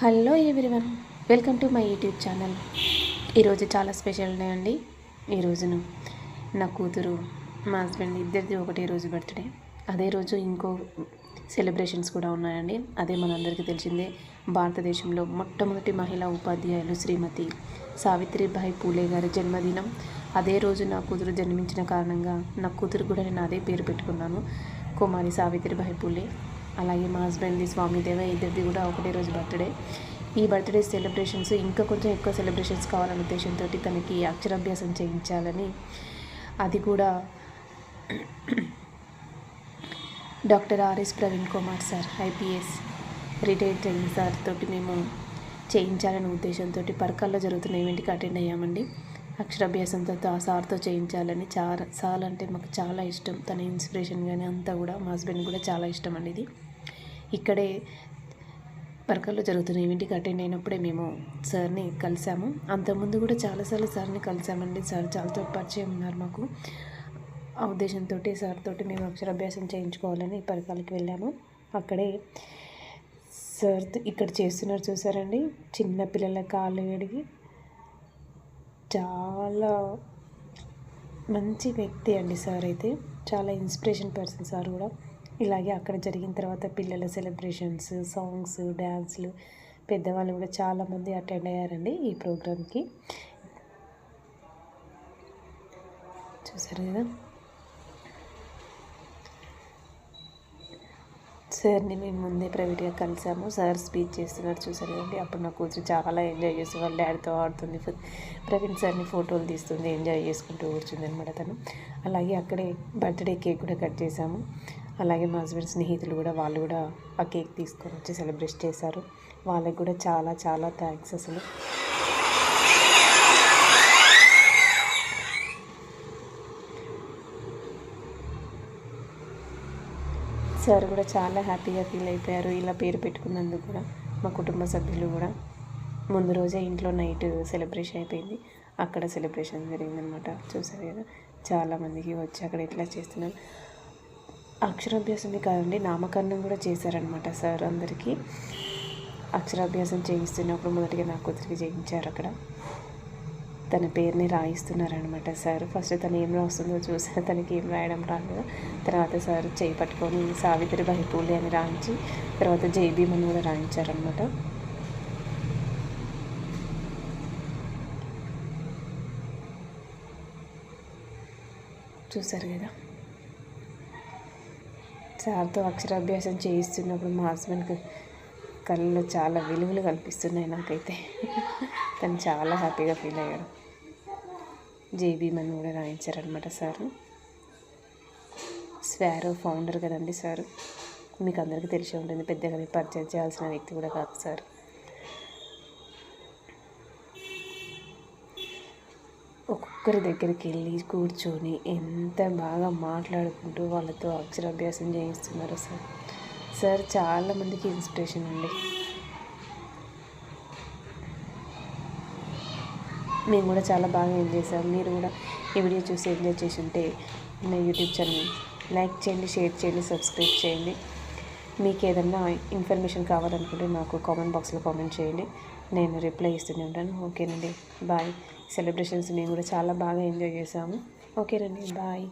Hello everyone. Welcome to my YouTube channel. ఈరోజు చాలా special day అండి. ఈ రోజును నా కూతురు మా హస్బెండ్ ఇద్దరిది ఒకటే రోజు బర్త్డే. అదే రోజు ఇంకో సెలబ్రేషన్స్ కూడా ఉన్నాయండి. అదే మనందరికీ తెలిసిందే భారతదేశంలో మొట్టమొదటి మహిళా ఉపాధ్యాయులు శ్రీమతి సావిత్రిబాయి పూలే గారి జన్మదినం. అదే రోజు నా కూతురు జన్మించిన కారణంగా నా కూతురు కూడా నేను అదే పేరు పెట్టుకున్నాను కుమారి సావిత్రిబాయి పూలే. అలాగే మా హస్బెండ్ది స్వామిదేవ ఇద్దరిది కూడా ఒకటే రోజు బర్త్డే. ఈ బర్త్డే సెలబ్రేషన్స్ ఇంకా కొంచెం ఎక్కువ సెలబ్రేషన్స్ కావాలనే ఉద్దేశంతో తనకి అక్షరాభ్యాసం చేయించాలని అది కూడా doctor RS Praveen Kumar sir IPS retired training sir తోటి మేము చేయించాలనే ఉద్దేశంతో పరకాల్లో జరుగుతున్న ఈవెంట్కి అటెండ్ అయ్యామండి. అక్షరాభ్యాసంతో ఆ సార్తో చేయించాలని చాలా సార్ అంటే మాకు చాలా ఇష్టం. తన ఇన్స్పిరేషన్ కానీ అంతా కూడా మా హస్బెండ్ కూడా చాలా ఇష్టం అండి ఇది. ఇక్కడే పరకల్లో జరుగుతున్న ఈవెంట్కి అటెండ్ అయినప్పుడే మేము సార్ని కలిసాము. అంతకుముందు కూడా చాలాసార్లు సార్ని కలిసామండి. సార్ చాలా పరిచయం ఉన్నారు మాకు. ఆ ఉద్దేశంతో సార్ తోటి మేము అక్షరాభ్యాసం చేయించుకోవాలని పరకాలకి వెళ్ళాము. అక్కడే సార్ ఇక్కడ చేస్తున్నారు చూసారండి. చిన్న పిల్లల కాళ్ళు అడిగి చాలా మంచి వ్యక్తి అండి సార్ అయితే. చాలా ఇన్స్పిరేషన్ పర్సన్ సార్ కూడా. ఇలాగే అక్కడ జరిగిన తర్వాత పిల్లల సెలబ్రేషన్స్ సాంగ్స్ డ్యాన్స్లు పెద్దవాళ్ళు కూడా చాలామంది అటెండ్ అయ్యారండి ఈ ప్రోగ్రామ్కి చూసారు కదా? సార్ని మేము ముందే ప్రైవేట్గా కలిసాము. సార్ స్పీచ్ చేస్తున్నారు చూసారు కదండి? అప్పుడు నా కూతురు చాలా ఎంజాయ్ చేసి వాళ్ళ డాడీతో ఆడుతుంది ప్రవీణ్ సార్ని ఫోటోలు తీస్తుంది ఎంజాయ్ చేసుకుంటూ కూర్చుంది అనమాట తను. అలాగే అక్కడే బర్త్డే కేక్ కూడా కట్ చేసాము. అలాగే మా హస్బెండ్ స్నేహితులు కూడా వాళ్ళు కూడా ఆ కేక్ తీసుకొని వచ్చి సెలబ్రేట్ చేశారు. వాళ్ళకి కూడా చాలా చాలా థ్యాంక్స్ అసలు. సార్ కూడా చాలా హ్యాపీగా ఫీల్ అయిపోయారు. ఇలా పేరు పెట్టుకున్నందుకు కూడా మా కుటుంబ సభ్యులు కూడా. ముందు రోజే ఇంట్లో నైట్ సెలబ్రేషన్ అయిపోయింది. అక్కడ సెలబ్రేషన్ జరిగిందనమాట చూసారు కదా చాలామందికి వచ్చి అక్కడ ఎట్లా చేస్తున్నారు. అక్షరాభ్యాసమే కాదండి నామకరణం కూడా చేశారనమాట సార్ అందరికీ. అక్షరాభ్యాసం చేయిస్తున్నప్పుడు మొదటిగా నా కూతురికి చేయించారు అక్కడ. తన పేరుని రాయిస్తున్నారనమాట సార్. ఫస్ట్ తను ఏం రాస్తుందో చూసాను తనకి ఏం రాయడం రాదు తర్వాత సార్ చేయి పట్టుకొని సావిత్రిబాయి పూలే అని రాయించి తర్వాత జై అని కూడా రాయించారనమాట చూసారు కదా? సార్తో అక్షరాభ్యాసం చేయిస్తున్నప్పుడు మా హస్బెండ్కి కళ్ళలో చాలా విలువలు కనిపిస్తున్నాయి నాకైతే. తను చాలా హ్యాపీగా ఫీల్ అయ్యాడు. జేబీ మని కూడా రాయించారనమాట సారు. స్వారో ఫౌండర్ కదండి సారు. మీకు అందరికీ తెలిసి ఉంటుంది పెద్దగా పరిచయం చేయాల్సిన వ్యక్తి కూడా కాదు సార్. ఒక్కొక్కరి దగ్గరికి వెళ్ళి కూర్చొని ఎంత బాగా మాట్లాడుకుంటూ వాళ్ళతో అక్షరాభ్యాసం చేయిస్తున్నారు సార్. సార్ చాలామందికి ఇన్స్పిరేషన్ అండి. మేము కూడా చాలా బాగా ఎంజాయ్ చేసాం మీరు కూడా ఈ వీడియో చూసి ఎంజాయ్ చేసి ఉంటే నా యూట్యూబ్ ఛానల్ లైక్ చేయండి షేర్ చేయండి సబ్స్క్రైబ్ చేయండి. మీకు ఏదన్నా ఇన్ఫర్మేషన్ కావాలనుకుంటే నాకు కామెంట్ బాక్స్లో కామెంట్ చేయండి. నేను రిప్లై ఇస్తూనే ఉంటాను. ఓకేనండి. బాయ్ సెలబ్రేషన్స్ మేము కూడా చాలా బాగా ఎంజాయ్ చేసాము ఓకేనండి. బాయ్